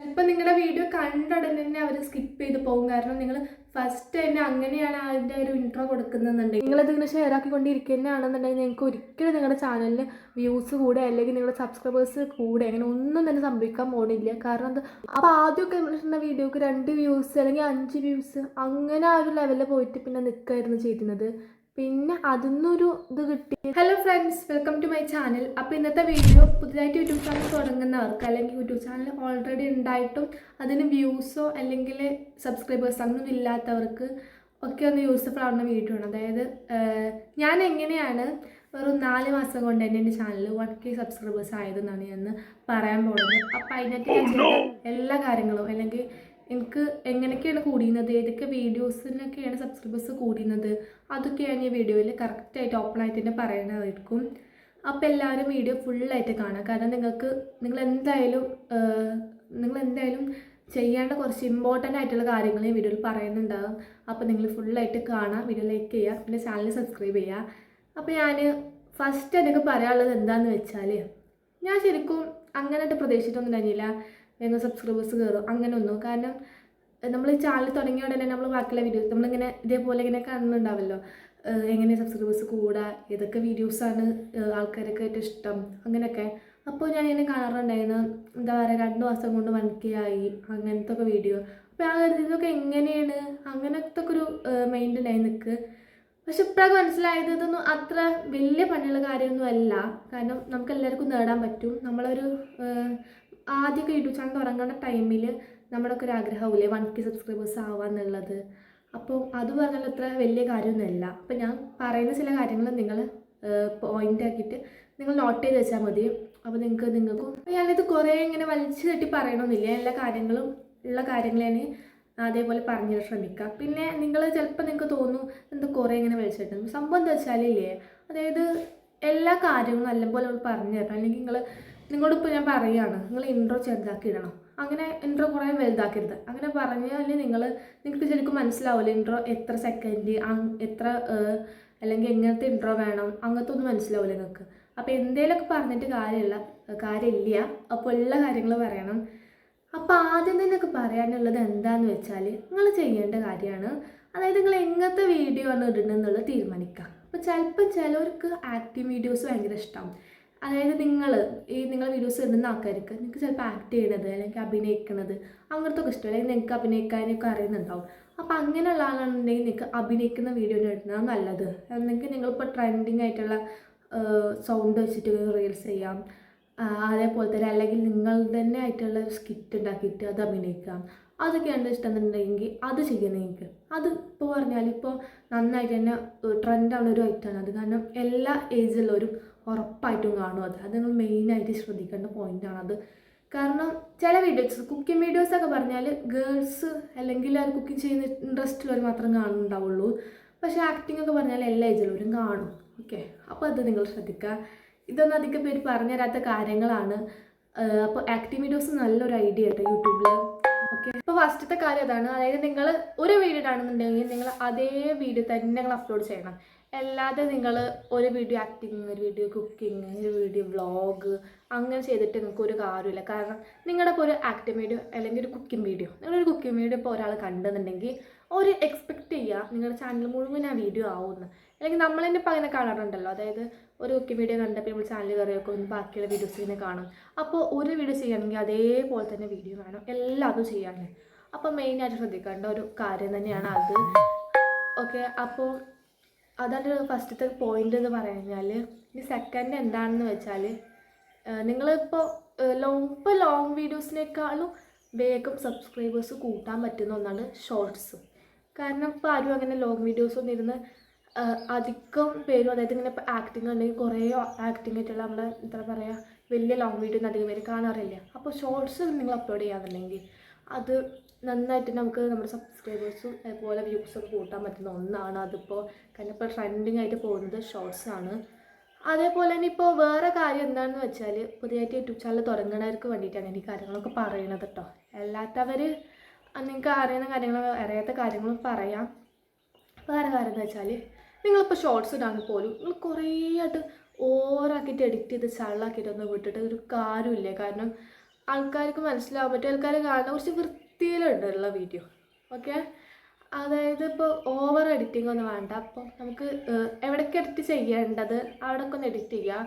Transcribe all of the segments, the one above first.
ചിലപ്പോൾ നിങ്ങളുടെ വീഡിയോ കണ്ട ഉടനെ തന്നെ അവർ സ്കിപ്പ് ചെയ്ത് പോകും. കാരണം നിങ്ങൾ ഫസ്റ്റ് തന്നെ അങ്ങനെയാണ് അതിന്റെ ഒരു ഇൻട്രോ കൊടുക്കുന്നതെന്നുണ്ടെങ്കിൽ. നിങ്ങളത് ഇങ്ങനെ ഷെയർ ആക്കിക്കൊണ്ടിരിക്കുന്നതാണെന്നുണ്ടെങ്കിൽ നിങ്ങൾക്ക് ഒരിക്കലും നിങ്ങളുടെ ചാനലിൽ വ്യൂസ് കൂടെ അല്ലെങ്കിൽ നിങ്ങളുടെ സബ്സ്ക്രൈബേഴ്സ് കൂടെ അങ്ങനെ ഒന്നും തന്നെ സംഭവിക്കാൻ പോകുന്നില്ല കാരണം അത് അപ്പോൾ ആദ്യമൊക്കെ ഇടുന്ന വീഡിയോക്ക് രണ്ട് വ്യൂസ് അല്ലെങ്കിൽ അഞ്ച് വ്യൂസ് അങ്ങനെ ആ ഒരു ലെവലിൽ പോയിട്ട് പിന്നെ നിൽക്കായിരുന്നു ചെയ്തിരുന്നത്. പിന്നെ അതിന്നൊരു ഇത് കിട്ടി. Hello friends welcome to my channel അപ്പോൾ ഇന്നത്തെ വീഡിയോ പുതിയതായിട്ട് യൂട്യൂബ് ചാനൽ തുടങ്ങുന്നവർക്ക് അല്ലെങ്കിൽ യൂട്യൂബ് ചാനൽ ഓൾറെഡി ഉണ്ടായിട്ടും അതിന് വ്യൂസോ അല്ലെങ്കിൽ സബ്സ്ക്രൈബേഴ്സ് അങ്ങനൊന്നും ഇല്ലാത്തവർക്ക് ഒക്കെ ഒന്ന് യൂസ്ഫുൾ ആവുന്ന വീഡിയോ ആണ്. അതായത് ഞാൻ എങ്ങനെയാണ് വെറും നാല് മാസം കൊണ്ട് തന്നെ എന്റെ ചാനൽ വൺ കെ സബ്സ്ക്രൈബേഴ്സ് ആയതെന്നാണ് ഞാൻ പറയാൻ പോകുന്നത്. അപ്പോൾ അതിനകത്ത് ഞാൻ ചെയ്ത എല്ലാ കാര്യങ്ങളും അല്ലെങ്കിൽ എനിക്ക് എങ്ങനെയൊക്കെയാണ് കൂടിയുന്നത് ഏതൊക്കെ വീഡിയോസിനൊക്കെയാണ് സബ്സ്ക്രൈബേഴ്സ് കൂടിയുന്നത് അതൊക്കെയാണ് ഈ വീഡിയോയിൽ കറക്റ്റായിട്ട് ഓപ്പൺ ആയിട്ട് തന്നെ പറയുന്നതായിരിക്കും അപ്പോൾ എല്ലാവരും വീഡിയോ ഫുള്ളായിട്ട് കാണാം കാരണം നിങ്ങൾക്ക് നിങ്ങൾ എന്തായാലും നിങ്ങൾ എന്തായാലും ചെയ്യേണ്ട കുറച്ച് ഇമ്പോർട്ടന്റ് ആയിട്ടുള്ള കാര്യങ്ങൾ ഈ വീഡിയോയിൽ പറയുന്നുണ്ടാകും അപ്പോൾ നിങ്ങൾ ഫുള്ളായിട്ട് കാണാം വീഡിയോ ലൈക്ക് ചെയ്യുക പിന്നെ ചാനൽ സബ്സ്ക്രൈബ് ചെയ്യുക. അപ്പോൾ ഞാൻ ഫസ്റ്റ് എനിക്ക് പറയാനുള്ളത് എന്താണെന്ന് വെച്ചാൽ ഞാൻ ശരിക്കും അങ്ങനെയായിട്ട് പ്രതീക്ഷിച്ചിട്ടൊന്നും ഉണ്ടായിരുന്നില്ല. വേഗം സബ്സ്ക്രൈബേഴ്സ് കയറും അങ്ങനെയൊന്നും. കാരണം നമ്മൾ ചാനൽ തുടങ്ങിയ ഉടനെ നമ്മൾ ബാക്കിയുള്ള വീഡിയോസ് നമ്മളിങ്ങനെ ഇതേപോലെ ഇങ്ങനെ കാണുന്നുണ്ടാവല്ലോ. എങ്ങനെ സബ്സ്ക്രൈബേഴ്സ് കൂടാ ഏതൊക്കെ വീഡിയോസാണ് ആൾക്കാരൊക്കെ ഏറ്റവും ഇഷ്ടം അങ്ങനെയൊക്കെ. അപ്പോൾ ഞാൻ ഇങ്ങനെ കാണാറുണ്ടായിരുന്നു. എന്താ പറയുക രണ്ട് മാസം കൊണ്ട് വൺ കെ ആയി അങ്ങനത്തെ ഒക്കെ വീഡിയോ അപ്പോൾ ആ കരുതിയതൊക്കെ എങ്ങനെയാണ്? അങ്ങനത്തെ ഒക്കെ ഒരു മൈൻഡ് ഉണ്ടായി നിൽക്ക് പക്ഷെ ഇപ്പോഴൊക്കെ മനസ്സിലായത് ഇതൊന്നും അത്ര വലിയ പണിയുള്ള കാര്യമൊന്നും അല്ല. കാരണം നമുക്ക് എല്ലാവർക്കും നേടാൻ പറ്റും. നമ്മളൊരു ആദ്യമൊക്കെ യൂട്യൂബ് ചാനൽ തുടങ്ങുന്ന ടൈമിൽ നമ്മുടെ ഒക്കെ ഒരു ആഗ്രഹമില്ലേ വൺ കെ സബ്സ്ക്രൈബേഴ്സ് ആവാന്നുള്ളത് അപ്പോൾ അത് പറഞ്ഞാൽ അത്ര വലിയ കാര്യമൊന്നുമല്ല. അപ്പോൾ ഞാൻ പറയുന്ന ചില കാര്യങ്ങൾ നിങ്ങൾ പോയിന്റ് ആക്കിയിട്ട് നിങ്ങൾ നോട്ട് ചെയ്ത് വെച്ചാൽ മതി. അപ്പോൾ നിങ്ങൾക്ക് നിങ്ങൾക്കും അപ്പോൾ ഞാനിത് കുറേ ഇങ്ങനെ വലിച്ചു തട്ടി പറയണമെന്നില്ല എല്ലാ കാര്യങ്ങളും ഉള്ള കാര്യങ്ങൾ ഞാൻ അതേപോലെ പറഞ്ഞു ശ്രമിക്കാം. പിന്നെ നിങ്ങൾ ചിലപ്പോൾ നിങ്ങൾക്ക് തോന്നും എന്താ കുറേ ഇങ്ങനെ വലിച്ചു തട്ടും സംഭവം എന്താ വെച്ചാലില്ലേ അതായത് എല്ലാ കാര്യങ്ങളും നല്ലപോലെ നമ്മൾ പറഞ്ഞു തരണം. അല്ലെങ്കിൽ നിങ്ങൾ നിങ്ങളോടിപ്പോൾ ഞാൻ പറയുകയാണ് നിങ്ങൾ ഇൻട്രോ ചെറുതാക്കി ഇടണം. അങ്ങനെ ഇൻട്രോ കുറേ വലുതാക്കരുത്. അങ്ങനെ പറഞ്ഞാൽ നിങ്ങൾ നിങ്ങൾക്ക് ശരിക്കും മനസ്സിലാവില്ല ഇൻട്രോ എത്ര സെക്കൻഡ് എത്ര അല്ലെങ്കിൽ എങ്ങനത്തെ ഇൻട്രോ വേണം അങ്ങനത്തെ ഒന്നും മനസ്സിലാവില്ല നിങ്ങൾക്ക് അപ്പോൾ എന്തേലൊക്കെ പറഞ്ഞിട്ട് കാര്യമില്ല കാര്യമില്ല അപ്പോൾ ഉള്ള കാര്യങ്ങൾ പറയണം. അപ്പോൾ ആദ്യം തന്നെ ഒക്കെ പറയാനുള്ളത് എന്താന്ന് വെച്ചാൽ നിങ്ങൾ ചെയ്യേണ്ട കാര്യമാണ് അതായത് നിങ്ങൾ എങ്ങനത്തെ വീഡിയോ ആണ് ഇടുന്നത് എന്നുള്ളത് തീരുമാനിക്കുക അപ്പോൾ ചിലപ്പോൾ ചിലവർക്ക് ആക്റ്റീവ് വീഡിയോസ് ഭയങ്കര ഇഷ്ടം അതായത് നിങ്ങൾ ഈ നിങ്ങൾ വീഡിയോസ് ഇടുന്ന ആൾക്കാർക്ക് നിങ്ങൾക്ക് ചിലപ്പോൾ ആക്ട് ചെയ്യണത് അല്ലെങ്കിൽ അഭിനയിക്കണത് അങ്ങനത്തെ ഒക്കെ ഇഷ്ടം. അല്ലെങ്കിൽ നിങ്ങൾക്ക് അഭിനയിക്കാനൊക്കെ അറിയുന്നുണ്ടാവും. അപ്പോൾ അങ്ങനെയുള്ള ആളാണെന്നുണ്ടെങ്കിൽ നിങ്ങൾക്ക് അഭിനയിക്കുന്ന വീഡിയോ ഇടുന്നതാണ് നല്ലത്. അല്ലെങ്കിൽ നിങ്ങളിപ്പോൾ ട്രെൻഡിങ് ആയിട്ടുള്ള സൗണ്ട് വെച്ചിട്ട് റീൽസ് ചെയ്യാം. അതേപോലെ തന്നെ അല്ലെങ്കിൽ നിങ്ങൾ തന്നെ ആയിട്ടുള്ള സ്കിറ്റ് ഉണ്ടാക്കിയിട്ട് അത് അഭിനയിക്കാം. അതൊക്കെയാണ് ഇഷ്ടം എന്നുണ്ടെങ്കിൽ അത് ചെയ്യാം നിങ്ങൾക്ക്. അത് ഇപ്പോൾ പറഞ്ഞാൽ ഇപ്പോൾ നന്നായിട്ട് തന്നെ ട്രെൻഡാണ് ഒരു ഐറ്റമാണ് അത് കാരണം എല്ലാ ഏജിലുള്ളവരും ഉറപ്പായിട്ടും കാണും അത്. അത് നിങ്ങൾ മെയിനായിട്ട് ശ്രദ്ധിക്കേണ്ട പോയിന്റാണ് അത്. കാരണം ചില വീഡിയോസ് കുക്കിംഗ് വീഡിയോസ് ഒക്കെ പറഞ്ഞാൽ ഗേൾസ് അല്ലെങ്കിൽ അത് കുക്കിംഗ് ചെയ്യുന്ന ഇൻട്രസ്റ്റ് ഉള്ളവർ മാത്രം കാണുന്നുണ്ടാവുള്ളൂ. പക്ഷേ ആക്ടിംഗ് ഒക്കെ പറഞ്ഞാൽ എല്ലാ ഏജിലുള്ളവരും കാണും. ഓക്കെ അപ്പോൾ അത് നിങ്ങൾ ശ്രദ്ധിക്കുക. ഇതൊന്നും അധികം പേര് പറഞ്ഞു തരാത്ത കാര്യങ്ങളാണ് അപ്പോൾ ആക്ടിംഗ് വീഡിയോസ് നല്ലൊരു ഐഡിയ കേട്ടോ യൂട്യൂബിൽ ഓക്കെ അപ്പോൾ ഫസ്റ്റത്തെ കാര്യം അതാണ്. അതായത് നിങ്ങൾ ഒരു വീഡിയോ ഇടാണെന്നുണ്ടെങ്കിൽ നിങ്ങൾ അതേ വീഡിയോ തന്നെ നിങ്ങൾ അപ്ലോഡ് ചെയ്യണം. അല്ലാതെ നിങ്ങൾ ഒരു വീഡിയോ ആക്ടിങ് ഒരു വീഡിയോ കുക്കിംഗ് ഒരു വീഡിയോ വ്ളോഗ് അങ്ങനെ ചെയ്തിട്ട് നിങ്ങൾക്ക് ഒരു കാര്യമില്ല കാരണം നിങ്ങളുടെ ഇപ്പോൾ ഒരു ആക്ടിങ് വീഡിയോ അല്ലെങ്കിൽ ഒരു കുക്കിംഗ് വീഡിയോ നിങ്ങളൊരു കുക്കിംഗ് വീഡിയോ ഇപ്പോൾ ഒരാൾ കണ്ടെന്നുണ്ടെങ്കിൽ ഒരു എക്സ്പെക്റ്റ് ചെയ്യുക നിങ്ങളുടെ ചാനൽ മുഴുവൻ ആ വീഡിയോ ആവുമെന്ന് അല്ലെങ്കിൽ നമ്മൾ തന്നെ ഇപ്പോൾ അങ്ങനെ കാണാറുണ്ടല്ലോ. അതായത് ഒരു കുക്കിംഗ് വീഡിയോ കണ്ടപ്പോൾ നമ്മൾ ചാനൽ കയറി വെക്കും ബാക്കിയുള്ള വീഡിയോസ് ഇങ്ങനെ കാണും. അപ്പോൾ ഒരു വീഡിയോ ചെയ്യുകയാണെങ്കിൽ അതേപോലെ തന്നെ വീഡിയോ വേണം. എല്ലാതും ചെയ്യാൻ. അപ്പോൾ മെയിനായിട്ട് ശ്രദ്ധിക്കേണ്ട ഒരു കാര്യം തന്നെയാണ് അത്. ഓക്കെ അപ്പോൾ അതാണ് ഫസ്റ്റത്തെ പോയിന്റ് എന്ന് പറഞ്ഞാൽ ഇനി സെക്കൻഡ് എന്താണെന്ന് വെച്ചാൽ നിങ്ങളിപ്പോൾ ലോങ് ഇപ്പോൾ ലോങ് വീഡിയോസിനേക്കാളും വേഗം സബ്സ്ക്രൈബേഴ്സ് കൂട്ടാൻ പറ്റുന്ന ഒന്നാണ് ഷോർട്സ് കാരണം ഇപ്പോൾ ആരും അങ്ങനെ ലോങ് വീഡിയോസ് ഒന്നും ഇരുന്ന് അധികം പേരും അതായത് ഇങ്ങനെ ഇപ്പോൾ ആക്ടിങ് ഉണ്ടെങ്കിൽ കുറേ ആക്ടിങ് ആയിട്ടുള്ള നമ്മളെ എന്താ പറയുക വലിയ ലോങ് വീഡിയോ ഒന്നും അധികം പേര് കാണാറില്ല. അപ്പോൾ ഷോർട്സ് നിങ്ങൾ അപ്ലോഡ് ചെയ്യാന്നുണ്ടെങ്കിൽ അത് നന്നായിട്ട് നമുക്ക് നമ്മുടെ സബ്സ്ക്രൈബേഴ്സും അതുപോലെ വ്യൂസൊക്കെ കൂട്ടാൻ പറ്റുന്ന ഒന്നാണ്. അതിപ്പോൾ കാരണം ഇപ്പോൾ ട്രെൻഡിങ് ആയിട്ട് പോകുന്നത് ഷോർട്സ് ആണ്. അതേപോലെ തന്നെ ഇപ്പോൾ വേറെ കാര്യം എന്താണെന്ന് വെച്ചാൽ പുതിയതായിട്ട് യൂട്യൂബ് ചാനൽ തുടങ്ങുന്നവർക്ക് വേണ്ടിയിട്ടാണ് എനിക്ക് കാര്യങ്ങളൊക്കെ പറയണത് കേട്ടോ. അല്ലാത്തവർ നിങ്ങൾക്ക് അറിയുന്ന കാര്യങ്ങൾ അറിയാത്ത കാര്യങ്ങളും പറയാം. വേറെ കാര്യം എന്ന് വെച്ചാൽ നിങ്ങളിപ്പോൾ ഷോർട്സ് ഇടാൻ പോലും നിങ്ങൾ കുറേ ആയിട്ട് ഓവറാക്കിയിട്ട് എഡിറ്റ് ചെയ്ത് ചള്ളാക്കിയിട്ടൊന്നും വിട്ടിട്ട് ഒരു കാര്യമില്ല കാരണം ആൾക്കാർക്ക് മനസ്സിലാവാൻ പറ്റും. ആൾക്കാർ കാണുന്ന കുറച്ച് വൃത്തിയിലുണ്ടുള്ള വീഡിയോ ഓക്കെ അതായത് ഇപ്പോൾ ഓവർ എഡിറ്റിംഗ് ഒന്നും വേണ്ട. അപ്പോൾ നമുക്ക് എവിടേക്ക് എഡിറ്റ് ചെയ്യേണ്ടത്? അവിടെയൊക്കെ ഒന്ന് എഡിറ്റ് ചെയ്യുക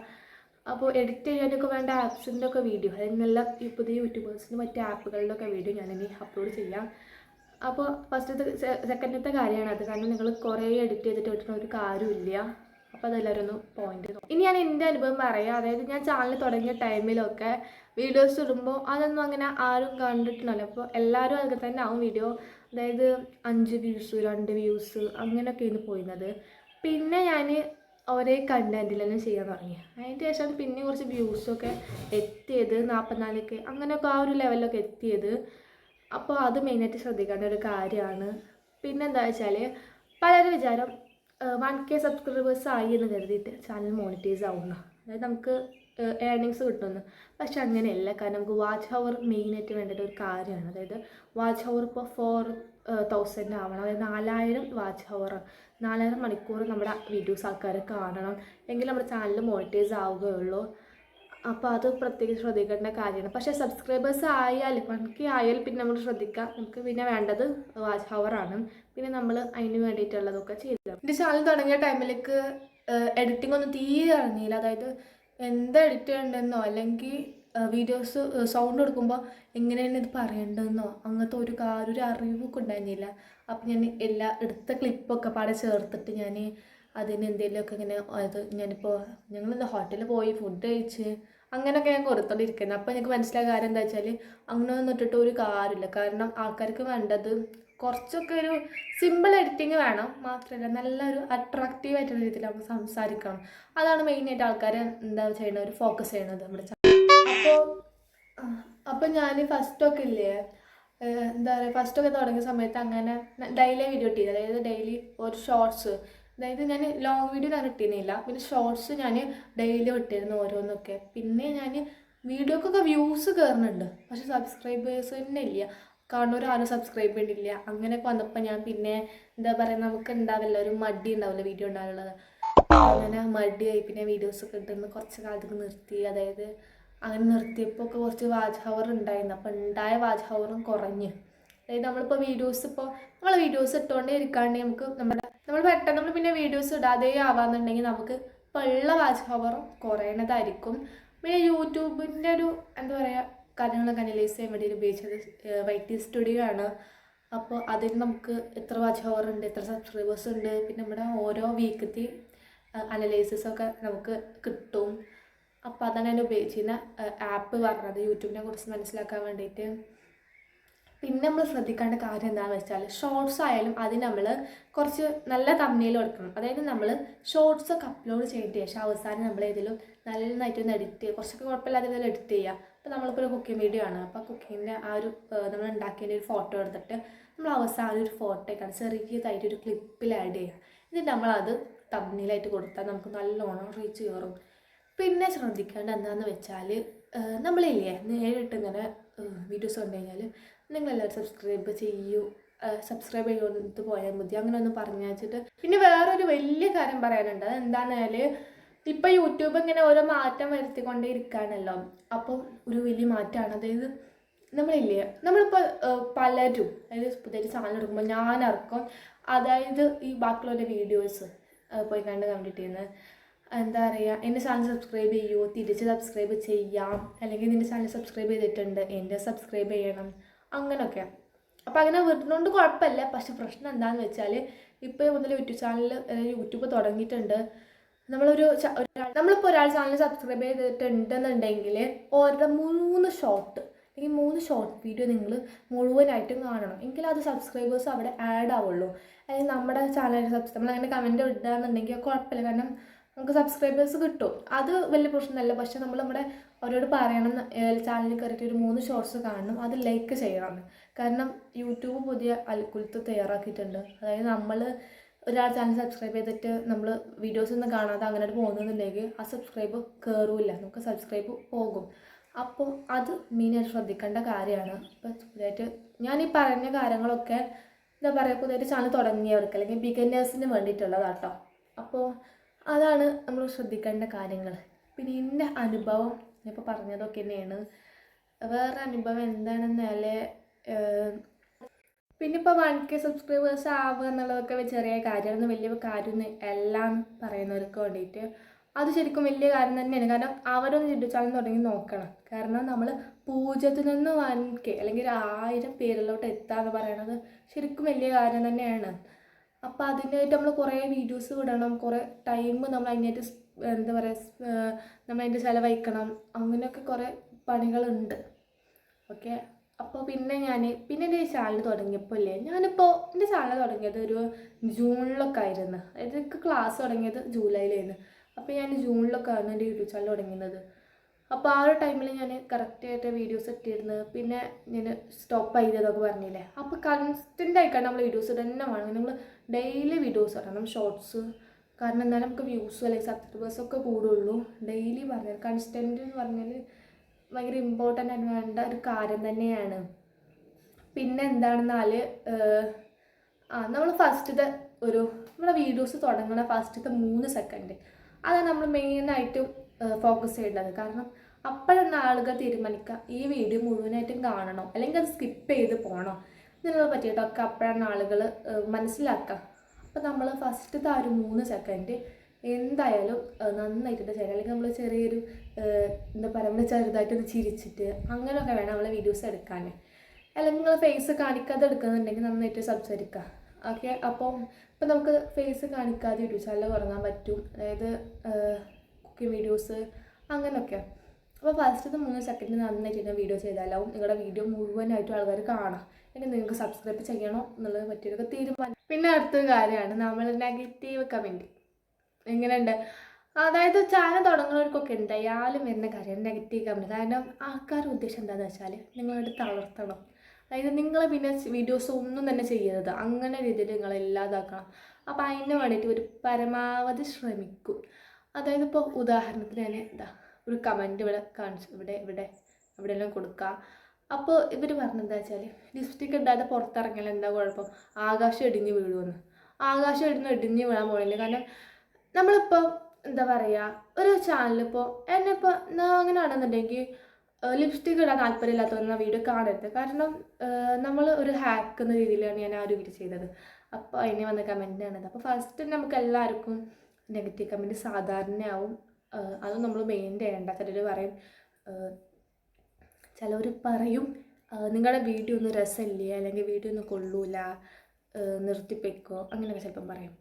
അപ്പോൾ എഡിറ്റ് ചെയ്യാനൊക്കെ വേണ്ട ആപ്സിന്റെ ഒക്കെ വീഡിയോ അതായത് നല്ല ഈ പുതിയ യൂട്യൂബേഴ്സിന് മറ്റ് ആപ്പുകളുടെ ഒക്കെ വീഡിയോ ഞാനിനി അപ്ലോഡ് ചെയ്യാം. അപ്പോൾ ഫസ്റ്റത്തെ സെക്കൻഡത്തെ കാര്യമാണ് അത്. കാരണം നിങ്ങൾ കുറേ എഡിറ്റ് ചെയ്തിട്ട് ഒരു കാര്യമില്ല അപ്പോൾ അതെല്ലാവരും ഒന്ന് പോയിന്റ് ഇനി ഞാൻ എന്റെ അനുഭവം പറയാം. അതായത് ഞാൻ ചാനൽ തുടങ്ങിയ ടൈമിലൊക്കെ വീഡിയോസ് ഇടുമ്പോൾ അതൊന്നും അങ്ങനെ ആരും കണ്ടിട്ടുണ്ടല്ലോ അപ്പോൾ എല്ലാവരും അതൊക്കെ തന്നെ ആവും വീഡിയോ അതായത് അഞ്ച് വ്യൂസ് രണ്ട് വ്യൂസ് അങ്ങനെയൊക്കെയാണ് പോയിരുന്നത്. പിന്നെ ഞാൻ ഒരേ കണ്ടന്റിൽ തന്നെ ചെയ്യാൻ തുടങ്ങി. അതിന് ശേഷം പിന്നെ കുറച്ച് വ്യൂസൊക്കെ എത്തിയത് നാൽപ്പത്തിനാലൊക്കെ അങ്ങനെയൊക്കെ ആ ഒരു ലെവലിലൊക്കെ എത്തിയത്. അപ്പോൾ അത് മെയിനായിട്ട് ശ്രദ്ധിക്കേണ്ട ഒരു കാര്യമാണ്. പിന്നെന്താ വെച്ചാൽ പലരും വിചാരം വൺ കെ സബ്സ്ക്രൈബേഴ്സ് ആയി എന്ന് കരുതിയിട്ട് ചാനൽ മോണിറ്റൈസ് ആവുന്ന. അതായത് നമുക്ക് ഏർണിങ്സ് കിട്ടുമെന്ന്. പക്ഷെ അങ്ങനെയല്ല. കാരണം നമുക്ക് വാച്ച് ഹവർ മെയിനായിട്ട് വേണ്ടത് ഒരു കാര്യമാണ്. അതായത് വാച്ച് ഹവർ ഇപ്പോൾ ഫോർ തൗസൻഡ് ആവണം. അതായത് നാലായിരം വാച്ച് ഹവർ നാലായിരം മണിക്കൂർ നമ്മുടെ വീഡിയോസ് ആൾക്കാർ കാണണം. എങ്കിൽ നമ്മുടെ ചാനൽ മോണിറ്റൈസ് ആവുകയുള്ളൂ. അപ്പോൾ അത് പ്രത്യേകിച്ച് ശ്രദ്ധിക്കേണ്ട കാര്യമാണ്. പക്ഷേ സബ്സ്ക്രൈബേഴ്സ് ആയാൽ വൺകെ ആയാൽ പിന്നെ നമ്മൾ ശ്രദ്ധിക്കുക നമുക്ക് പിന്നെ വേണ്ടത് വാച്ച് ഹവറാണ് പിന്നെ നമ്മൾ അതിന് വേണ്ടിയിട്ടുള്ളതൊക്കെ ചെയ്തു എന്റെ ചാനൽ തുടങ്ങിയ ടൈമിലേക്ക് എഡിറ്റിംഗ് ഒന്നും തീരെ അറിഞ്ഞില്ല അതായത് എന്താ എഡിറ്റ് ചെയ്യണ്ടെന്നോ അല്ലെങ്കിൽ വീഡിയോസ് സൗണ്ട് കൊടുക്കുമ്പോൾ എങ്ങനെയാണ് ഇത് പറയേണ്ടതെന്നോ അങ്ങനത്തെ ഒരു കാര്യം ഒരു അറിവൊക്കെ ഉണ്ടായിരുന്നില്ല. അപ്പം ഞാൻ എല്ലാ എടുത്ത ക്ലിപ്പൊക്കെ പാടെ ചേർത്തിട്ട് ഞാൻ അതിന് എന്തെങ്കിലുമൊക്കെ ഇങ്ങനെ അത് ഞാനിപ്പോൾ ഞങ്ങളിന്ന് ഹോട്ടലിൽ പോയി ഫുഡ് കഴിച്ച് അങ്ങനെയൊക്കെ ഞാൻ കൊടുത്തോണ്ടിരിക്കുന്നത് അപ്പോൾ എനിക്ക് മനസ്സിലായ കാര്യം എന്താ വെച്ചാൽ അങ്ങനെ ഒന്നും ഇട്ടിട്ട് ഒരു കാര്യമില്ല. കാരണം ആൾക്കാർക്ക് വേണ്ടത് കുറച്ചൊക്കെ ഒരു സിമ്പിൾ എഡിറ്റിംഗ് വേണം. മാത്രമല്ല നല്ലൊരു അട്രാക്റ്റീവ് ആയിട്ടുള്ള രീതിയിൽ നമ്മൾ സംസാരിക്കണം. അതാണ് മെയിനായിട്ട് ആൾക്കാർ എന്താ ചെയ്യണത്? ഒരു ഫോക്കസ് ചെയ്യണത് നമ്മുടെ അപ്പോൾ അപ്പോൾ ഞാൻ ഫസ്റ്റൊക്കെ ഇല്ലേ എന്താ പറയുക ഫസ്റ്റൊക്കെ തുടങ്ങിയ സമയത്ത് അങ്ങനെ ഡെയിലി വീഡിയോ ഇട്ടില്ല അതായത് ഡെയിലി ഒരു ഷോർട്സ് അതായത് ഞാൻ ലോങ് വീഡിയോ ഞാൻ ഇട്ടിരുന്നില്ല. പിന്നെ ഷോർട്സ് ഞാൻ ഡെയിലി ഇട്ടിരുന്നു ഓരോന്നൊക്കെ. പിന്നെ ഞാൻ വീഡിയോക്കൊക്കെ വ്യൂസ് കയറുന്നുണ്ട് പക്ഷെ സബ്സ്ക്രൈബേഴ്സ് തന്നെ ഇല്ല. കാണുന്നവർ ആരും സബ്സ്ക്രൈബ് ചെയ്യണില്ല അങ്ങനെയൊക്കെ വന്നപ്പോൾ ഞാൻ പിന്നെ എന്താ പറയുക നമുക്ക് ഉണ്ടാവില്ല ഒരു മടി ഉണ്ടാവില്ല വീഡിയോ ഉണ്ടാവുള്ളത് അങ്ങനെ മടിയായി. പിന്നെ വീഡിയോസൊക്കെ ഇട്ടിരുന്ന് കുറച്ച് കാലത്തേക്ക് നിർത്തി. അതായത് അങ്ങനെ നിർത്തിയപ്പോൾ ഒക്കെ കുറച്ച് വാച്ച് ഹവർ ഉണ്ടായിരുന്നു. അപ്പോൾ ഉണ്ടായ വാച്ച് ഹവറും കുറഞ്ഞ്. അതായത് നമ്മളിപ്പോൾ വീഡിയോസ് ഇപ്പോൾ നമ്മൾ വീഡിയോസ് ഇട്ടുകൊണ്ടേ ഇരിക്കാണ്ട് നമുക്ക് നമ്മുടെ നമ്മൾ പെട്ടെന്ന് നമ്മൾ പിന്നെ വീഡിയോസ് ഇടാതെ ആവാന്നുണ്ടെങ്കിൽ നമുക്ക് പെള്ള വാച്ച് ഹവറും കുറയണതായിരിക്കും. പിന്നെ യൂട്യൂബിന്റെ ഒരു എന്താ പറയുക കാര്യങ്ങളൊക്കെ അനലൈസ് ചെയ്യാൻ വേണ്ടി ഉപയോഗിച്ചത് വൈറ്റി സ്റ്റുഡിയോ ആണ്. അപ്പോൾ അതിൽ നമുക്ക് എത്ര വാച്ച് ഹവർ ഉണ്ട് എത്ര സബ്സ്ക്രൈബേഴ്സ് ഉണ്ട് പിന്നെ നമ്മുടെ ഓരോ വീക്കത്തെ അനലൈസിസൊക്കെ നമുക്ക് കിട്ടും. അപ്പോൾ അതാണ് ഞാൻ ഉപയോഗിച്ചിരുന്ന ആപ്പ് പറഞ്ഞത്. യൂട്യൂബിനെ കുറിച്ച് മനസ്സിലാക്കാൻ വേണ്ടിയിട്ട്. പിന്നെ നമ്മൾ ശ്രദ്ധിക്കേണ്ട കാര്യം എന്താണെന്ന് വെച്ചാൽ ഷോർട്സ് ആയാലും അതിന് നമ്മൾ കുറച്ച് നല്ല തമ്മിൽ കൊടുക്കണം അതായത് നമ്മൾ ഷോർട്സ് ഒക്കെ അപ്ലോഡ് ചെയ്തിട്ട് ശേഷം അവസാനം നമ്മൾ ഏതെങ്കിലും നന്നായിട്ട് ഒന്ന് എഡിറ്റ് ചെയ്യുക. കുറച്ചൊക്കെ കുഴപ്പമില്ലാതെ എഡിറ്റ് ചെയ്യുക. അപ്പോൾ നമ്മളിപ്പോൾ ഒരു കുക്കിംഗ് വീഡിയോ ആണ്. അപ്പോൾ കുക്കിങ്ങിന്റെ ആ ഒരു നമ്മൾ ഉണ്ടാക്കിയതിന്റെ ഒരു ഫോട്ടോ എടുത്തിട്ട് നമ്മൾ അവസാനം ഒരു ഫോട്ടോയൊക്കെയാണ് ചെറിയതായിട്ട് ഒരു ക്ലിപ്പിൽ ആഡ് ചെയ്യുക. എന്നിട്ട് നമ്മളത് തമ്മിലായിട്ട് കൊടുത്താൽ നമുക്ക് നല്ലോണം റീച്ച് കയറും പിന്നെ ശ്രദ്ധിക്കേണ്ട എന്താണെന്ന് വെച്ചാൽ നമ്മളില്ലേ നേരിട്ട് ഇങ്ങനെ വീഡിയോസ് കണ്ടു കഴിഞ്ഞാൽ നിങ്ങളെല്ലാവരും സബ്സ്ക്രൈബ് ചെയ്യൂ. സബ്സ്ക്രൈബ് ചെയ്ത് പോയാൽ മതി. അങ്ങനെ ഒന്ന് പറഞ്ഞു വെച്ചിട്ട്. പിന്നെ വേറൊരു വലിയ കാര്യം പറയാനുണ്ട്. അത് എന്താണെന്ന് വെച്ചാൽ ഇപ്പം യൂട്യൂബ് ഇങ്ങനെ ഓരോ മാറ്റം വരുത്തിക്കൊണ്ടേ ഇരിക്കുകയാണല്ലോ അപ്പം ഒരു വലിയ മാറ്റമാണ് അതായത് നമ്മളില്ലേ നമ്മളിപ്പോൾ പലരും അതായത് പുതിയ ചാനൽ എടുക്കുമ്പോൾ ഞാൻ ഇറക്കും അതായത് ഈ ബാക്കിയുള്ള വീഡിയോസ് പോയി കണ്ട് കംപ്ലീറ്റ് ചെയ്യുന്നത് എന്താ പറയുക എന്റെ ചാനൽ സബ്സ്ക്രൈബ് ചെയ്യൂ തിരിച്ച് സബ്സ്ക്രൈബ് ചെയ്യാം. അല്ലെങ്കിൽ നിന്റെ ചാനൽ സബ്സ്ക്രൈബ് ചെയ്തിട്ടുണ്ട് എന്റെ സബ്സ്ക്രൈബ് ചെയ്യണം. അങ്ങനെയൊക്കെ അപ്പോൾ അങ്ങനെ വിടുന്നതുകൊണ്ട് കുഴപ്പമില്ല പക്ഷെ പ്രശ്നം എന്താണെന്ന് വെച്ചാൽ ഇപ്പോൾ മുതൽ യൂട്യൂബ് ചാനൽ യൂട്യൂബ് തുടങ്ങിയിട്ടുണ്ട്. നമ്മളൊരു ഒരാൾ നമ്മളിപ്പോൾ ഒരാൾ ചാനൽ സബ്സ്ക്രൈബ് ചെയ്തിട്ടുണ്ടെന്നുണ്ടെങ്കിൽ ഓരോ മൂന്ന് ഷോർട്ട് അല്ലെങ്കിൽ മൂന്ന് ഷോർട്ട് വീഡിയോ നിങ്ങൾ മുഴുവനായിട്ടും കാണണം. എങ്കിൽ അത് സബ്സ്ക്രൈബേഴ്സ് അവിടെ ആഡ് ആവുള്ളൂ. അല്ലെങ്കിൽ നമ്മുടെ ചാനൽ സബ്സ്ക്രൈബ് അങ്ങനെ കമന്റ് ഇടുകയെന്നുണ്ടെങ്കിൽ കുഴപ്പമില്ല കാരണം നമുക്ക് സബ്സ്ക്രൈബേഴ്സ് കിട്ടും. അത് വലിയ പ്രശ്നമല്ല. പക്ഷെ നമ്മൾ നമ്മുടെ അവരോട് പറയണം. ചാനലിൽ കയറിയിട്ട് ഒരു മൂന്ന് ഷോർട്സ് കാണണം. അത് ലൈക്ക് ചെയ്യണം. കാരണം യൂട്യൂബ് പുതിയ അൽക്കുലത്ത് തയ്യാറാക്കിയിട്ടുണ്ട്. അതായത് നമ്മൾ ഒരാൾ ചാനൽ സബ്സ്ക്രൈബ് ചെയ്തിട്ട് നമ്മൾ വീഡിയോസ് ഒന്നും കാണാതെ അങ്ങനെ പോകുന്നുണ്ടെങ്കിൽ ആ സബ്സ്ക്രൈബ് കയറില്ല നമുക്ക് സബ്സ്ക്രൈബ് പോകും. അപ്പോൾ അത് മെയിനായിട്ട് ശ്രദ്ധിക്കേണ്ട കാര്യമാണ്. ഇപ്പോൾ പുതിയതായിട്ട് ഞാൻ ഈ പറഞ്ഞ കാര്യങ്ങളൊക്കെ എന്താ പറയുക പുതിയതായിട്ട് ചാനൽ തുടങ്ങിയവർക്ക് അല്ലെങ്കിൽ ബിഗിനേഴ്സിന് വേണ്ടിയിട്ടുള്ളതാട്ടോ. അപ്പോൾ അതാണ് നമ്മൾ ശ്രദ്ധിക്കേണ്ട കാര്യങ്ങൾ. പിന്നെ എന്റെ അനുഭവം ഇപ്പോൾ പറഞ്ഞതൊക്കെ തന്നെയാണ്. വേറെ അനുഭവം എന്താണെന്നാൽ പിന്നെ ഇപ്പോൾ വൺ കെ സബ്സ്ക്രൈബേഴ്സ് ആവുക എന്നുള്ളതൊക്കെ ചെറിയ കാര്യമാണ്. വലിയ കാര്യമൊന്നും എല്ലാം പറയുന്നവർക്ക് വേണ്ടിയിട്ട് അത് ശരിക്കും വലിയ കാര്യം തന്നെയാണ്. കാരണം അവരൊന്ന് ചാനൽ തുടങ്ങി നോക്കണം. കാരണം നമ്മൾ പൂജ്യത്തിൽ നിന്ന് വൺ കെ അല്ലെങ്കിൽ ഒരു ആയിരം പേരിലോട്ട് എത്താന്ന് പറയണത് ശരിക്കും വലിയ കാര്യം തന്നെയാണ്. അപ്പോൾ അതിനായിട്ട് നമ്മൾ കുറേ വീഡിയോസ് വിടണം കുറേ ടൈം നമ്മൾ അതിനായിട്ട് എന്താ പറയുക നമ്മൾ അതിന്റെ ചിലവഴിക്കണം. അങ്ങനെയൊക്കെ കുറേ പണികളുണ്ട്. ഓക്കെ? അപ്പോൾ പിന്നെ ഞാൻ പിന്നെ എന്റെ ചാനൽ തുടങ്ങിയപ്പോൾ ഇല്ലേ ഞാനിപ്പോൾ എന്റെ ചാനൽ തുടങ്ങിയത് ഒരു ജൂണിലൊക്കെ ആയിരുന്നു. അതായത് എനിക്ക് ക്ലാസ് തുടങ്ങിയത് ജൂലൈയിലായിരുന്നു. അപ്പോൾ ഞാൻ ജൂണിലൊക്കെ ആയിരുന്നു എന്റെ യൂട്യൂബ് ചാനൽ തുടങ്ങുന്നത്. അപ്പോൾ ആ ഒരു ടൈമിൽ ഞാൻ കറക്റ്റായിട്ട് വീഡിയോസ് ഇട്ടിരുന്നത് പിന്നെ ഞാൻ സ്റ്റോപ്പ് ചെയ്തതൊക്കെ പറഞ്ഞില്ലേ? അപ്പോൾ കൺസ്റ്റന്റ് ആയിക്കാണ്ട് നമ്മൾ വീഡിയോസ് തന്നെ വേണം. നമ്മൾ ഡെയിലി വീഡിയോസ് ഇടണം ഷോർട്സ് കാരണം എന്നാലും നമുക്ക് വ്യൂസ് അല്ലെങ്കിൽ സബ്സ്ക്രൈബേഴ്സ് ഒക്കെ കൂടുള്ളൂ. ഡെയിലി പറഞ്ഞാൽ കൺസ്റ്റന്റ് എന്ന് പറഞ്ഞാൽ ഭയങ്കര ഇമ്പോർട്ടന്റ് ആയിട്ട് വേണ്ട ഒരു കാര്യം തന്നെയാണ്. പിന്നെ എന്താണെന്നാൽ ആ നമ്മൾ ഫസ്റ്റത്തെ ഒരു നമ്മുടെ വീഡിയോസ് തുടങ്ങുന്ന ഫസ്റ്റത്തെ മൂന്ന് സെക്കൻഡ് അതാണ് നമ്മൾ മെയിനായിട്ടും ഫോക്കസ് ചെയ്യേണ്ടത്. കാരണം അപ്പോഴാണ് ആളുകൾ തീരുമാനിക്കുക ഈ വീഡിയോ മുഴുവനായിട്ടും കാണണോ. അല്ലെങ്കിൽ അത് സ്കിപ്പ് ചെയ്ത് പോകണോ ഇതിനെ പറ്റിയിട്ടൊക്കെ അപ്പോഴാണ് ആളുകൾ മനസ്സിലാക്കുക അപ്പോൾ നമ്മൾ ഫസ്റ്റ് ആ ഒരു മൂന്ന് സെക്കൻഡ് എന്തായാലും നന്നായിട്ട് ചെയ്യാം അല്ലെങ്കിൽ നമ്മൾ ചെറിയൊരു എന്താ പറയുക നമ്മൾ ചെറുതായിട്ടൊന്ന് ചിരിച്ചിട്ട് അങ്ങനെയൊക്കെ വേണം നമ്മളെ വീഡിയോസ് എടുക്കാൻ അല്ലെങ്കിൽ നിങ്ങൾ ഫേസ് കാണിക്കാതെ എടുക്കുന്നുണ്ടെങ്കിൽ നന്നായിട്ട് സംസാരിക്കുക ഓക്കെ അപ്പോൾ ഇപ്പം നമുക്ക് ഫേസ് കാണിക്കാതെ യൂട്യൂബ് ചാനൽ തുടങ്ങാൻ പറ്റും. അതായത് കുക്കിംഗ് വീഡിയോസ് അങ്ങനെയൊക്കെ. അപ്പോൾ ഫസ്റ്റ് മൂന്ന് സെക്കൻഡ് നന്നായിട്ട് വീഡിയോ ചെയ്താലാവും നിങ്ങളുടെ വീഡിയോ മുഴുവനായിട്ടും ആൾക്കാർ കാണാം. അല്ലെങ്കിൽ നിങ്ങൾക്ക് സബ്സ്ക്രൈബ് ചെയ്യണോ എന്നുള്ളത് മറ്റൊരു തീരുമാനം. പിന്നെ അടുത്തൊരു കാര്യമാണ് നമ്മൾ നെഗറ്റീവ് കമന്റ് എങ്ങനെയുണ്ട്? അതായത് ചാനൽ തുടങ്ങുന്നവർക്കൊക്കെ എന്തായാലും വരുന്ന കാര്യം നെഗറ്റീവ് കമന്റ് കാരണം ആൾക്കാരുടെ ഉദ്ദേശം എന്താണെന്ന് വെച്ചാൽ നിങ്ങളോട് തളർത്തണം. അതായത് നിങ്ങൾ പിന്നെ വീഡിയോസ് ഒന്നും തന്നെ ചെയ്യരുത്. അങ്ങനെ രീതിയിൽ നിങ്ങൾ ഇല്ലാതാക്കണം. അപ്പോൾ അതിന് വേണ്ടിയിട്ട് ഒരു പരമാവധി ശ്രമിക്കും. അതായത് ഇപ്പോൾ ഉദാഹരണത്തിന് തന്നെ എന്താ ഒരു കമന്റ് ഇവിടെ കാണിച്ചു ഇവിടെ ഇവിടെ എവിടെയെല്ലാം കൊടുക്കുക അപ്പോൾ ഇവർ പറഞ്ഞെന്താ വെച്ചാൽ ലിപ്സ്റ്റിക് ഇടാതെ പുറത്തിറങ്ങിയാൽ എന്താ കുഴപ്പം? ആകാശം ഇടിഞ്ഞ് വീഴുമെന്ന്. ആകാശം ഇടിഞ്ഞ് ഇടിഞ്ഞ് വീഴാൻ പോകുന്നില്ല കാരണം നമ്മളിപ്പോൾ എന്താ പറയുക ഒരു ചാനലിപ്പോൾ എന്നെ ഇപ്പോൾ അങ്ങനെ ആണെന്നുണ്ടെങ്കിൽ ലിപ്സ്റ്റിക് ഇടാൻ താല്പര്യമില്ലാത്തവരെന്ന വീഡിയോ കാണരുത്. കാരണം നമ്മൾ ഒരു ഹാക്ക് എന്ന രീതിയിലാണ് ഞാൻ ആ ഒരു വീഡിയോ ചെയ്തത്. അപ്പോൾ അതിനെ വന്ന കമന്റാണത് അപ്പോൾ ഫസ്റ്റ് നമുക്ക് എല്ലാവർക്കും നെഗറ്റീവ് കമന്റ് സാധാരണയാവും. അത് നമ്മൾ മെയിൻ ചെയ്യേണ്ട. ചിലർ പറയും ചിലവർ പറയും നിങ്ങളുടെ വീഡിയോ ഒന്നും രസമില്ല? അല്ലെങ്കിൽ വീഡിയോ ഒന്നും കൊള്ളൂല നിർത്തിപ്പെക്കോ അങ്ങനെയൊക്കെ ചിലപ്പം പറയും.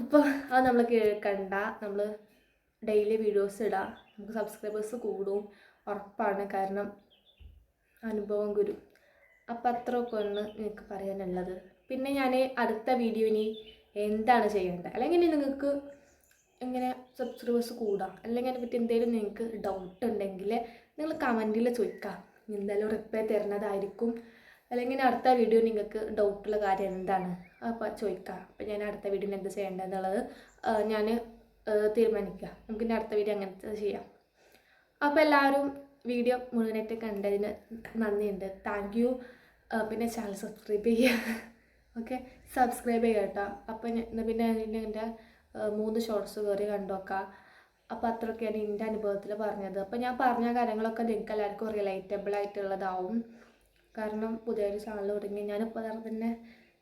അപ്പോൾ അത് നമ്മൾ കേൾക്കണ്ട നമ്മൾ ഡെയിലി വീഡിയോസ് ഇടാം. നമുക്ക് സബ്സ്ക്രൈബേഴ്സ് കൂടും ഉറപ്പാണ്. കാരണം അനുഭവം ഗുരു. അപ്പം അത്രയൊക്കെ ഒന്ന് നിങ്ങൾക്ക് പറയാനുള്ളത്. പിന്നെ ഞാൻ അടുത്ത വീഡിയോ ഇനി എന്താണ് ചെയ്യേണ്ടത്? അല്ലെങ്കിൽ നിങ്ങൾക്ക് ഇങ്ങനെ സബ്സ്ക്രൈബേഴ്സ് കൂടാം? അല്ലെങ്കിൽ അതിനെ പറ്റി എന്തെങ്കിലും നിങ്ങൾക്ക് ഡൗട്ട് ഉണ്ടെങ്കിൽ നിങ്ങൾ കമന്റിൽ ചോദിക്കാം. എന്തായാലും റിപ്ലൈ തരുന്നതായിരിക്കും. അല്ലെങ്കിൽ അടുത്ത വീഡിയോ നിങ്ങൾക്ക് ഡൗട്ടുള്ള കാര്യം എന്താണ്? അപ്പോൾ ചോദിക്കാം. അപ്പോൾ ഞാൻ അടുത്ത വീഡിയോ എന്ത് ചെയ്യേണ്ടതെന്നുള്ളത് ഞാൻ തീരുമാനിക്കുക നമുക്ക് ഇനി അടുത്ത വീഡിയോ അങ്ങനത്തെ ചെയ്യാം. അപ്പോൾ എല്ലാവരും വീഡിയോ മുഴുവനായിട്ട് കണ്ടതിന് നന്ദിയുണ്ട്. താങ്ക് യു പിന്നെ ചാനൽ സബ്സ്ക്രൈബ് ചെയ്യുക ഓക്കെ സബ്സ്ക്രൈബ് ചെയ്യുക കേട്ടോ. അപ്പോൾ ഞാൻ- പിന്നെ എന്റെ മൂന്ന് ഷോർട്സ് കയറി കണ്ടോക്കാം. അപ്പോൾ അത്രയൊക്കെയാണ് എന്റെ അനുഭവത്തിൽ പറഞ്ഞത്. അപ്പോൾ ഞാൻ പറഞ്ഞ കാര്യങ്ങളൊക്കെ നിങ്ങൾക്ക് എല്ലാവർക്കും റിലേറ്റബിൾ ആയിട്ടുള്ളതാവും. കാരണം പുതിയൊരു ചാനൽ തുടങ്ങി. ഞാനിപ്പോൾ തന്നെ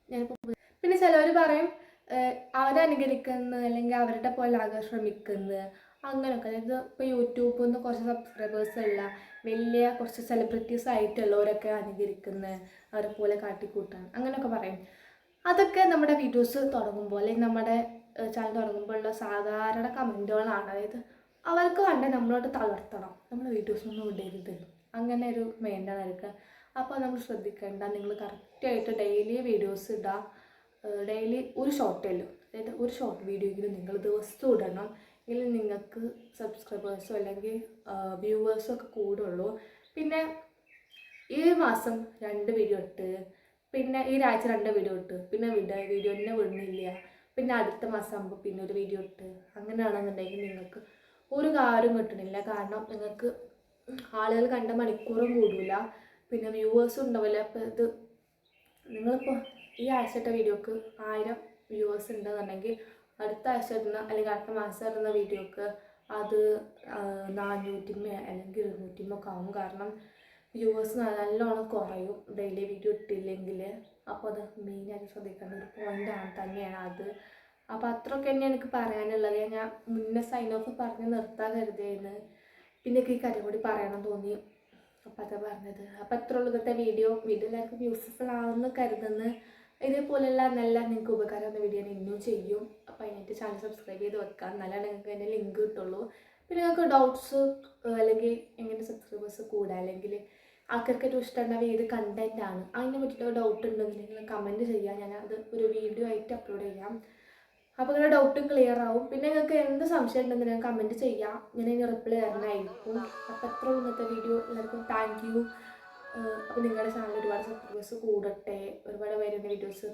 ഞാനിപ്പോൾ പിന്നെ ചിലവർ പറയും ഏഹ് അനുകരിക്കുന്നു അല്ലെങ്കിൽ അവരുടെ പോലെ ആകാൻ ശ്രമിക്കുന്നു. അങ്ങനെയൊക്കെ അതായത് ഇപ്പോൾ യൂട്യൂബിൽ നിന്ന് കുറച്ച് സബ്സ്ക്രൈബേഴ്സ് ഉള്ള വലിയ കുറച്ച് സെലിബ്രിറ്റീസ് ആയിട്ടുള്ളവരൊക്കെ അനുകരിക്കുന്നത് അവരെ പോലെ കാട്ടിക്കൂട്ടാൻ. അങ്ങനെയൊക്കെ പറയും. അതൊക്കെ നമ്മുടെ വീഡിയോസ് തുടങ്ങുമ്പോൾ അല്ലെങ്കിൽ നമ്മുടെ ചാനൽ തുടങ്ങുമ്പോഴുള്ള സാധാരണ കമന്റുകളാണ്. അതായത് അവർക്ക് വേണ്ടേ നമ്മളോട് തളർത്തണം. നമ്മൾ വീഡിയോസ് ഒന്നും ഇടരുത് അങ്ങനെ ഒരു മൈൻഡാണ് അവർക്ക്. അപ്പോൾ നമ്മൾ ശ്രദ്ധിക്കേണ്ട നിങ്ങൾ കറക്റ്റായിട്ട് ഡെയിലി വീഡിയോസ് ഇടുക ഡെയിലി ഒരു ഷോർട്ട് ഉള്ളൂ അതായത് ഒരു ഷോർട്ട് വീഡിയോയെങ്കിലും നിങ്ങൾ ദിവസവും ഇടണം. എങ്കിൽ നിങ്ങൾക്ക് സബ്സ്ക്രൈബേഴ്സോ അല്ലെങ്കിൽ വ്യൂവേഴ്സോ ഒക്കെ കൂടുള്ളൂ. പിന്നെ ഈ മാസം രണ്ട് വീഡിയോ ഇട്ട് പിന്നെ ഈ ആഴ്ച രണ്ട് വീഡിയോ ഇട്ട് പിന്നെ വിട വീഡിയോ തന്നെ വിടുന്നില്ല. പിന്നെ അടുത്ത മാസം ആകുമ്പോൾ പിന്നെ ഒരു വീഡിയോ ഇട്ട്. അങ്ങനെയാണെന്നുണ്ടെങ്കിൽ നിങ്ങൾക്ക് ഒരു കാര്യം കിട്ടണില്ല. കാരണം നിങ്ങൾക്ക് ആളുകൾ കണ്ട മണിക്കൂറും കൂടില്ല പിന്നെ വ്യൂവേഴ്സും ഉണ്ടാവില്ല അപ്പോൾ ഇത് നിങ്ങളിപ്പോൾ ഈ ആഴ്ചത്തെ വീഡിയോക്ക് ആയിരം വ്യൂവേഴ്സ് ഉണ്ടെന്നുണ്ടെങ്കിൽ അടുത്ത ആഴ്ച ഇടുന്ന അല്ലെങ്കിൽ അടുത്ത മാസം ഇടുന്ന വീഡിയോക്ക് അത് നാനൂറ്റിമ അല്ലെങ്കിൽ ഇരുന്നൂറ്റിമൊക്കെ ആവും. കാരണം വ്യൂവേഴ്സ് നല്ലോണം കുറയും. ഡെയിലി വീഡിയോ ഇട്ടില്ലെങ്കിൽ അപ്പോൾ അത് മെയിനായിട്ട് ശ്രദ്ധിക്കേണ്ട ഒരു പോയിന്റാണ് തന്നെയാണ് അത്. അപ്പോൾ അത്രയൊക്കെ തന്നെയാണ് എനിക്ക് പറയാനുള്ളത്. ഞാൻ മുന്നേ സൈൻ ഓഫ് പറഞ്ഞ് നിർത്താൻ കരുതിയെന്ന് പിന്നെ എനിക്ക് ഈ കാര്യം കൂടി പറയണം തോന്നി. അപ്പോൾ അതാ പറഞ്ഞത്. അപ്പോൾ അത്ര ഉള്ളൂ ഇന്നത്തെ വീഡിയോ വീഡിയോ എല്ലാവർക്കും യൂസ്ഫുൾ ആണെന്ന് കരുതുന്നു. ഇതേപോലെയുള്ള നല്ല നിങ്ങൾക്ക് ഉപകാരമുള്ള വീഡിയോ ഞാൻ ഇന്നും ചെയ്യും. അപ്പോൾ അതിനായിട്ട് ചാനൽ സബ്സ്ക്രൈബ് ചെയ്ത് വെക്കാം എന്നാലാണ് നിങ്ങൾക്ക് എന്റെ ലിങ്ക് കിട്ടുള്ളൂ. പിന്നെ നിങ്ങൾക്ക് ഡൗട്ട്സ് അല്ലെങ്കിൽ എങ്ങനെ സബ്സ്ക്രൈബേഴ്സ് കൂടാ? അല്ലെങ്കിൽ ആൾക്കാർക്ക് ഏറ്റവും ഇഷ്ടമുണ്ടാവുക ഏത് കണ്ടന്റ് ആണ്. അതിനെ പറ്റിയിട്ട് ഡൗട്ട് നിങ്ങൾ കമന്റ് ചെയ്യാം ഞാൻ അത് ഒരു വീഡിയോ ആയിട്ട് അപ്ലോഡ് ചെയ്യാം. അപ്പോൾ നിങ്ങളുടെ ഡൗട്ട് ക്ലിയർ ആവും. പിന്നെ നിങ്ങൾക്ക് എന്ത് സംശയം ഞാൻ കമന്റ് ചെയ്യാം. ഞാൻ അതിന് റിപ്ലൈ തരണമായിരിക്കും അപ്പോൾ അത്ര ഇന്നത്തെ വീഡിയോ എല്ലാവർക്കും താങ്ക് യു അപ്പോൾ നിങ്ങളുടെ ചാനൽ ഒരുപാട് സബ്സ്ക്രൈബേഴ്സ് കൂടട്ടെ. ഒരുപാട് പേര് വീഡിയോസ്